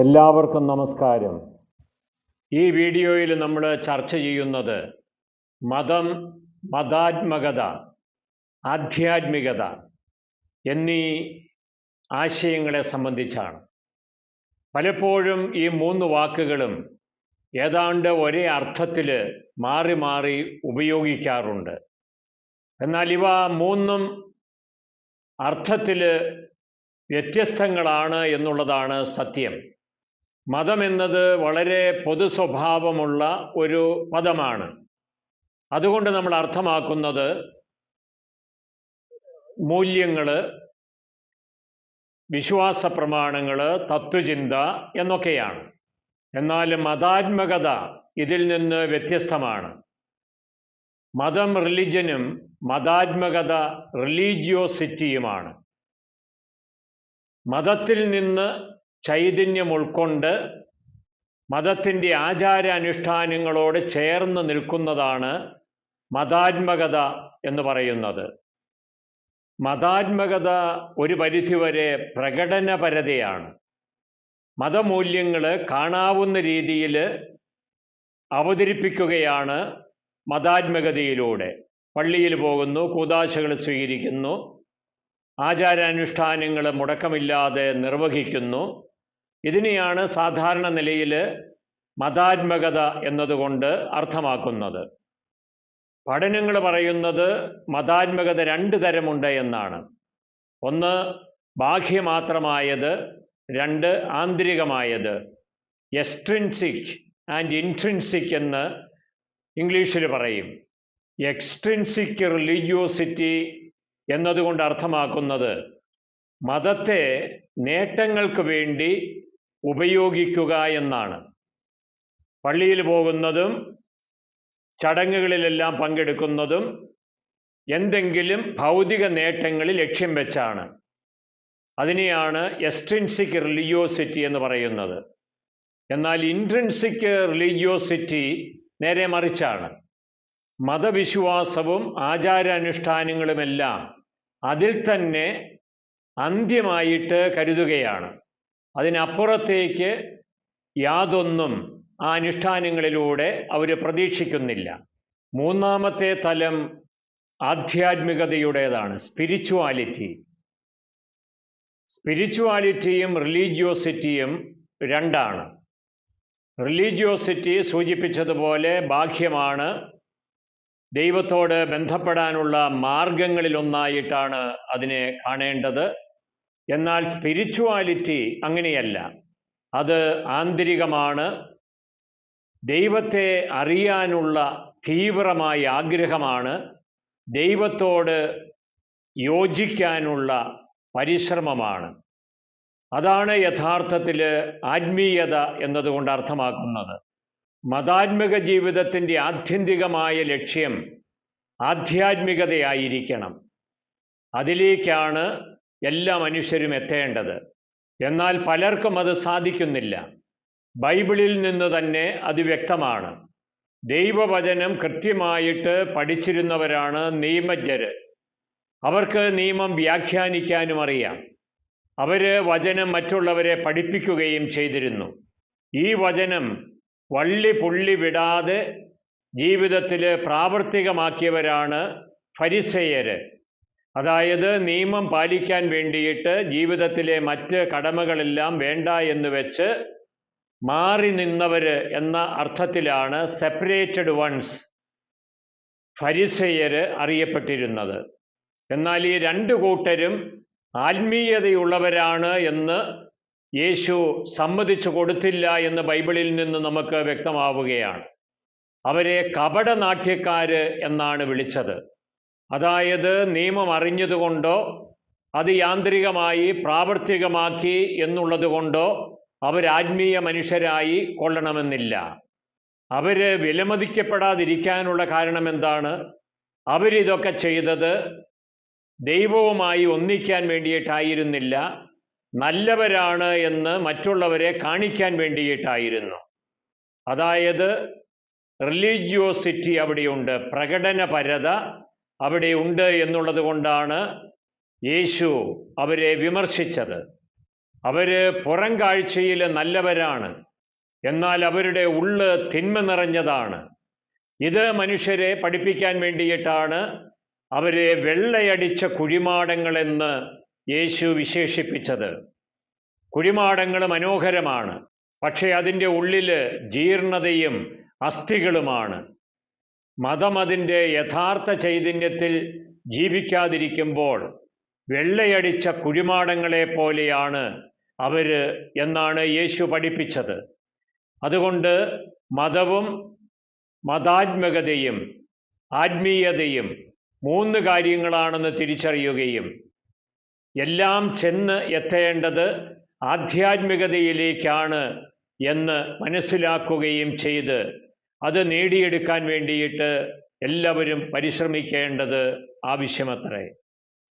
എല്ലാവർക്കും നമസ്കാരം. ഈ വീഡിയോയിൽ നമ്മൾ ചർച്ച ചെയ്യുന്നത് മതം മതാത്മകത ആധ്യാത്മികത എന്നീ ആശയങ്ങളെ സംബന്ധിച്ചാണ്. പലപ്പോഴും ഈ മൂന്ന് വാക്കുകളും ഏതാണ്ട് ഒരേ അർത്ഥത്തിൽ മാറി മാറി ഉപയോഗിക്കാറുണ്ട്. എന്നാൽ ഇവ മൂന്നും അർത്ഥത്തിൽ വ്യത്യസ്തങ്ങളാണ് എന്നുള്ളതാണ് സത്യം. മതം എന്നത് വളരെ പൊതു സ്വഭാവമുള്ള ഒരു പദമാണ്. അതുകൊണ്ട് നമ്മൾ അർത്ഥമാക്കുന്നത് മൂല്യങ്ങൾ വിശ്വാസ പ്രമാണങ്ങൾ തത്വചിന്ത എന്നൊക്കെയാണ്. എന്നാൽ മതാത്മകത ഇതിൽ നിന്ന് വ്യത്യസ്തമാണ്. മതം റിലിജനും മതാത്മകത റിലീജിയോസിറ്റിയുമാണ്. മതത്തിൽ നിന്ന് ചൈതന്യം ഉൾക്കൊണ്ട് മതത്തിന്റെ ആചാരാനുഷ്ഠാനങ്ങളോട് ചേർന്ന് നിൽക്കുന്നതാണ് മതാത്മകത എന്ന് പറയുന്നത്. മതാത്മകത ഒരു പരിധിവരെ പ്രകടനപരതയാണ്. മതമൂല്യങ്ങൾ കാണാവുന്ന രീതിയിൽ അവതരിപ്പിക്കുകയാണ് മതാത്മകതയിലൂടെ. പള്ളിയിൽ പോകുന്നു കൂതാശകൾ സ്വീകരിക്കുന്നു ആചാരാനുഷ്ഠാനങ്ങൾ മുടക്കമില്ലാതെ നിർവഹിക്കുന്നു. ഇതിനെയാണ് സാധാരണ നിലയിൽ മതാത്മകത എന്നതുകൊണ്ട് അർത്ഥമാക്കുന്നത്. പഠനങ്ങൾ പറയുന്നത് മതാത്മകത രണ്ട് തരമുണ്ട് എന്നാണ്. ഒന്ന് ബാഹ്യമാത്രമായത്. രണ്ട് ആന്തരികമായത്. എക്സ്ട്രിൻസിക് ആൻഡ് ഇൻട്രിൻസിക് എന്ന് ഇംഗ്ലീഷിൽ പറയും. എക്സ്ട്രിൻസിക് റിലീജിയോസിറ്റി എന്നതുകൊണ്ട് അർത്ഥമാക്കുന്നത് മതത്തെ നേട്ടങ്ങൾക്ക് വേണ്ടി ഉപയോഗിക്കുക എന്നാണ് പള്ളിയിൽ പോകുന്നതും ചടങ്ങുകളിലെല്ലാം പങ്കെടുക്കുന്നതും എന്തെങ്കിലും ഭൗതിക നേട്ടങ്ങളിൽ ലക്ഷ്യം വെച്ചാണ്. അതിനെയാണ് എക്സ്ട്രിൻസിക് റിലിജിയോസിറ്റി എന്ന് പറയുന്നത്. എന്നാൽ ഇൻട്രിൻസിക് റിലിജിയോസിറ്റി നേരെ മറിച്ചാണ്. മതവിശ്വാസവും ആചാരാനുഷ്ഠാനങ്ങളുമെല്ലാം അതിൽ തന്നെ അന്ത്യമായിട്ട് കരുതുകയാണ്. അതിനപ്പുറത്തേക്ക് യാതൊന്നും ആ അനുഷ്ഠാനങ്ങളിലൂടെ അവർ പ്രതീക്ഷിക്കുന്നില്ല. മൂന്നാമത്തെ തലം ആധ്യാത്മികതയുടേതാണ് സ്പിരിച്വാലിറ്റി സ്പിരിച്വാലിറ്റിയും റിലീജിയോസിറ്റിയും രണ്ടാണ്. റിലീജിയോസിറ്റി സൂചിപ്പിച്ചതുപോലെ ബാഹ്യമാണ്. ദൈവത്തോട് ബന്ധപ്പെടാനുള്ള മാർഗങ്ങളിലൊന്നായിട്ടാണ് അതിനെ കാണേണ്ടത്. എന്നാൽ സ്പിരിച്വാലിറ്റി അങ്ങനെയല്ല. അത് ആന്തരികമാണ്. ദൈവത്തെ അറിയാനുള്ള തീവ്രമായ ആഗ്രഹമാണ്. ദൈവത്തോട് യോജിക്കാനുള്ള പരിശ്രമമാണ്. അതാണ് യഥാർത്ഥത്തിൽ ആത്മീയത എന്നതുകൊണ്ട് അർത്ഥമാക്കുന്നത്. മതാത്മക ജീവിതത്തിന്റെ ആത്യന്തികമായ ലക്ഷ്യം ആധ്യാത്മികതയായിരിക്കണം. അതിലേക്കാണ് എല്ലാ മനുഷ്യരും എത്തേണ്ടത്. എന്നാൽ പലർക്കും അത് സാധിക്കുന്നില്ല. ബൈബിളിൽ നിന്ന് തന്നെ അത് വ്യക്തമാണ്. ദൈവവചനം കൃത്യമായിട്ട് പഠിച്ചിരുന്നവരാണ് നിയമജ്ഞര്. അവർക്ക് നിയമം വ്യാഖ്യാനിക്കാനും അറിയാം. അവർ വചനം മറ്റുള്ളവരെ പഠിപ്പിക്കുകയും ചെയ്തിരുന്നു. ഈ വചനം വള്ളി പുള്ളി വിടാതെ ജീവിതത്തിൽ പ്രാവർത്തികമാക്കിയവരാണ് ഫരിസേയര്. അതായത് നിയമം പാലിക്കാൻ വേണ്ടിയിട്ട് ജീവിതത്തിലെ മറ്റ് കടമകളെല്ലാം വേണ്ട എന്ന് വെച്ച് മാറി നിന്നവർ എന്ന അർത്ഥത്തിലാണ് സെപ്പറേറ്റഡ് വൺസ് ഫരിസയർ അറിയപ്പെട്ടിരുന്നത്. എന്നാൽ ഈ രണ്ട് കൂട്ടരും ആത്മീയതയുള്ളവരാണ് എന്ന് യേശു സമ്മതിച്ചു കൊടുത്തില്ല എന്ന് ബൈബിളിൽ നിന്ന് നമുക്ക് വ്യക്തമാവുകയാണ്. അവരെ കപടനാട്യക്കാർ എന്നാണ് വിളിച്ചത്. അതായത് നിയമം അറിഞ്ഞതുകൊണ്ടോ അത് യാന്ത്രികമായി പ്രാവർത്തികമാക്കി എന്നുള്ളതുകൊണ്ടോ അവരാത്മീയ മനുഷ്യരായി കൊള്ളണമെന്നില്ല. അവർ വിലമതിക്കപ്പെടാതിരിക്കാനുള്ള കാരണം എന്താണ്? അവരിതൊക്കെ ചെയ്തത് ദൈവവുമായി ഒന്നിക്കാൻ വേണ്ടിയിട്ടായിരുന്നില്ല നല്ലവരാണ് എന്ന് മറ്റുള്ളവരെ കാണിക്കാൻ വേണ്ടിയിട്ടായിരുന്നു. അതായത് റിലീജിയോസിറ്റി അവിടെയുണ്ട് പ്രകടനപരത അവിടെയുണ്ട് എന്നുള്ളത് കൊണ്ടാണ് യേശു അവരെ വിമർശിച്ചത്. അവർ പുറം കാഴ്ചയിൽ നല്ലവരാണ്. എന്നാൽ അവരുടെ ഉള്ള് തിന്മ നിറഞ്ഞതാണ്. ഇത് മനുഷ്യരെ പഠിപ്പിക്കാൻ വേണ്ടിയിട്ടാണ് അവരെ വെള്ളയടിച്ച കുഴിമാടങ്ങളെന്ന് യേശു വിശേഷിപ്പിച്ചത്. കുഴിമാടങ്ങൾ മനോഹരമാണ്. പക്ഷേ അതിന്റെ ഉള്ളിൽ ജീർണതയും അസ്ഥികളുമാണ്. മതം അതിന്റെ യഥാർത്ഥ ചൈതന്യത്തിൽ ജീവിക്കാതിരിക്കുമ്പോൾ വെള്ളയടിച്ച കുഴിമാടങ്ങളെ പോലെയാണ് അവർ എന്നാണ് യേശു പഠിപ്പിച്ചത്. അതുകൊണ്ട് മതവും മതാത്മകതയും ആത്മീയതയും മൂന്ന് കാര്യങ്ങളാണെന്ന് തിരിച്ചറിയുകയും എല്ലാം ചെന്ന് എത്തേണ്ടത് ആധ്യാത്മികതയിലേക്കാണ് എന്ന് മനസ്സിലാക്കുകയും ചെയ്ത് അത് നേടിയെടുക്കാൻ വേണ്ടിയിട്ട് എല്ലാവരും പരിശ്രമിക്കേണ്ടത് ആവശ്യമത്രേ.